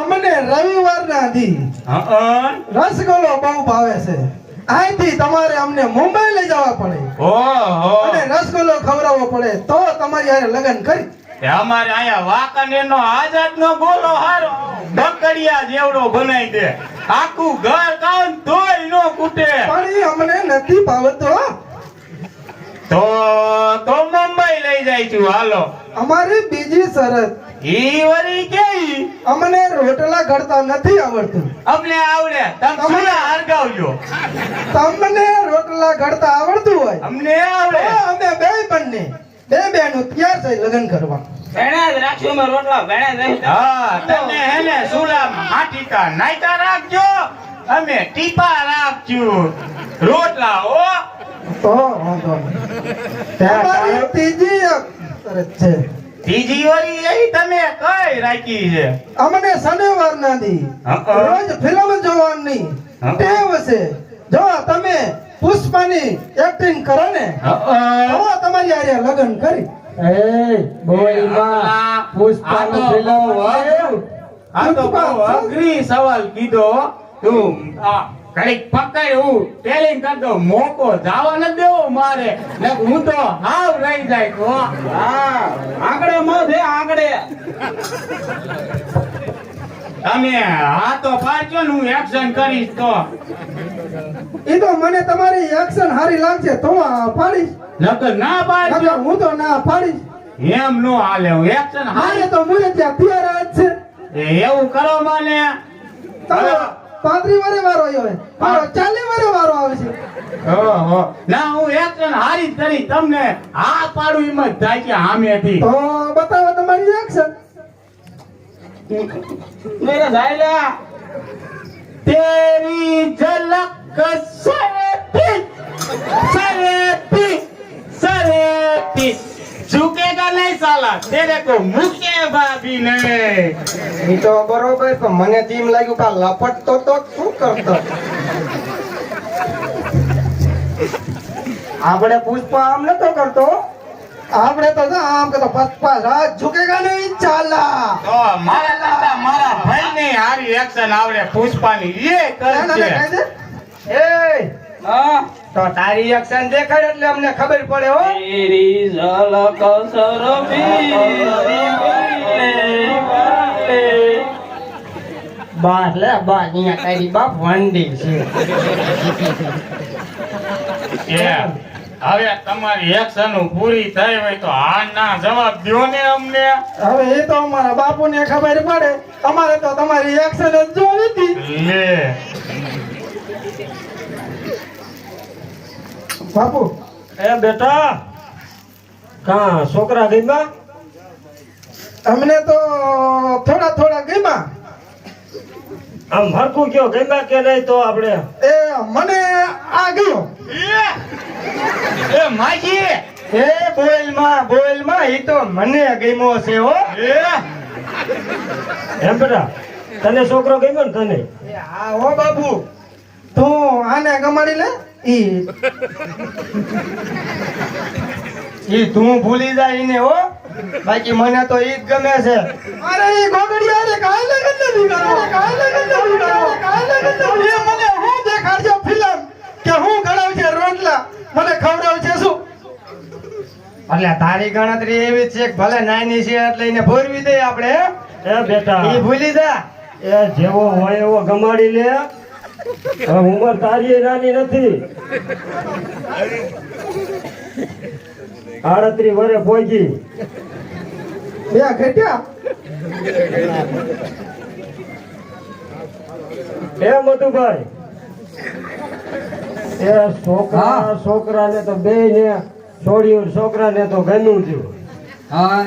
અમને રવિવારના દી? રસગુલ્લો બહુ ભાવે છે. અહીંથી તમારે અમને મુંબઈ લઈ જવા પડે. અને રસગુલ્લો ખવડાવવો પડે. તો તમારી હારે લગ્ન કરી. અમારે અહીંયા વાંકાનેરનો આઝાદનો ગોલો હારો. બકડિયા જેવડો બનાવી દે આખું ઘર કાન તોય નો કૂટે. પણ એ અમને નથી ભાવતો તો તો મુંબઈ લઈ જાય છું. હાલો. અમારી બીજી શરત. ઈ વળી કેવી અમને રોટલા ઘડતા નથી આવડતું. અમને આવડે. તમે સુલા હરગાવજો. તમને રોટલા ઘડતા આવડતું હોય? અમને આવડે. અમે બે બંને બે બેનો તૈયાર થઈ લગ્ન કરવા. ભેણા જ રાખશું અમે રોટલા ભેણા જ નહીં હા તમે હેને સુલા માટીકા નાયકા રાખજો. અમે ટીપા રાખજો. રોટલા ઓ તો વાંધો નહીં. અમારી ત્રીજી એક છે. ત્રીજી એવી તમે કઈ રાખી છે? અમને શનિવાર ના દી. રોજ ફિલ્મ જોવાની. ટેવ છે. જો તમે પુષ્પાની એક્ટિંગ કરો ને તો તમારી આરે લગ્ન કરી. એ બોલમાં પુષ્પાની ફિલ્મ હોય. આ તો બહુ અઘરી સવાલ કીધો. તું આ ઘડીક પકડ હું ટેલિંગ કરતો મોકો જાવા ન દેવો મારે. ને હું તો હાવ રહી જાય તો હા. આંકડે માં છે તમે હા તો પાડજો ને હું એક્શન કરીશ તો. એ તો મને તમારી એક્શન હારી લાગશે તો પાડીશ. નકર ના પાડજો હું તો ના પાડીશ. એમ નો હાલે હું એક્શન હારે તો મને ત્યાં તૈયાર જ છે. એવું કરો મને. તમે પાંત્રી વારે વારો આવ્યો હે મારો ચાલી વારે વારો આવે છે. ના હું એક્શન હારી તરી. તમને હા પાડું એમાં જાય કે કે હતી તો બતાવો તમારી એક્શન મેરા ઝાયલા તેરી ઝલક સે સાલા તેરે કો મુકે ભાભી ને ઈ તો બરોબર પણ મને તેમ લાગ્યું કે લપટ તો તો શું કરતો? આપણે પુષ્પા આમ નતો કરતો? આપણે તો આમ કે તો પપ્પા રાત ઝુકેગા નહીં ચાલા. તો મારા કરતા મારા ભાઈ ની હારી એક્શન આવડે પુષ્પાની. એ કરે એ હા. તો તારી એક્શન દેખાડ એટલે અમને ખબર પડે હો. તેરી ઝલક સરબી બાર લે બાર અહીંયા તારી બાપ વંડી છે. એ હવે તમારી એક્શન પૂરી થઈ હોય તો હા ના જવાબ દ્યો ને અમને. હવે એ તો અમારા બાપુને ખબર પડે. અમારે તો તમારી એક્શન જ જોવી હતી. લે. બાપુ. એ બેટા કા છોકરા ગઈમાં અમને તો થોડા થોડા ગમ્યા. આમ હરખું કયો ગઈમાં કે નહીં તો આપણે? એ મને આ ગયો એ એ માજી. એ બોલમાં બોલમાં ઈ તો મને ગમ્યો છે હો. એ. એમ બેટા તને છોકરો ગમ્યો ને તને? એ હા હો બાપુ. તું આને ગમાડી લે. ઈ. ઈ તું ભૂલી જાય એને હો. બાકી મને તો ઈ જ ગમે છે. અરે ઈ ગોગડિયા રે કાય લગન નથી કરો કાય લગન નથી કરો કાય લગન નથી. એ મને હું દેખાડજો ફિલ્મ કે હું ગણાવ છે રોટલા? મને ખવડાવ છે શું? એટલે તારી ગણતરી એવી છે કે ભલે નાની છે એટલે એને ભોરવી દે આપણે એ બેટા. ઈ ભૂલી જા. એ જેવો હોય એવો ગમાડી લે. ઉંમર તારી નાની નથી. આડત્રી વરે પહોંચી બે ઘટ્યા? એ મધુભાઈ એ છોકરા છોકરાને તો બે ને છોડ્યું છોકરાને તો ગમ્યું થયું. હા.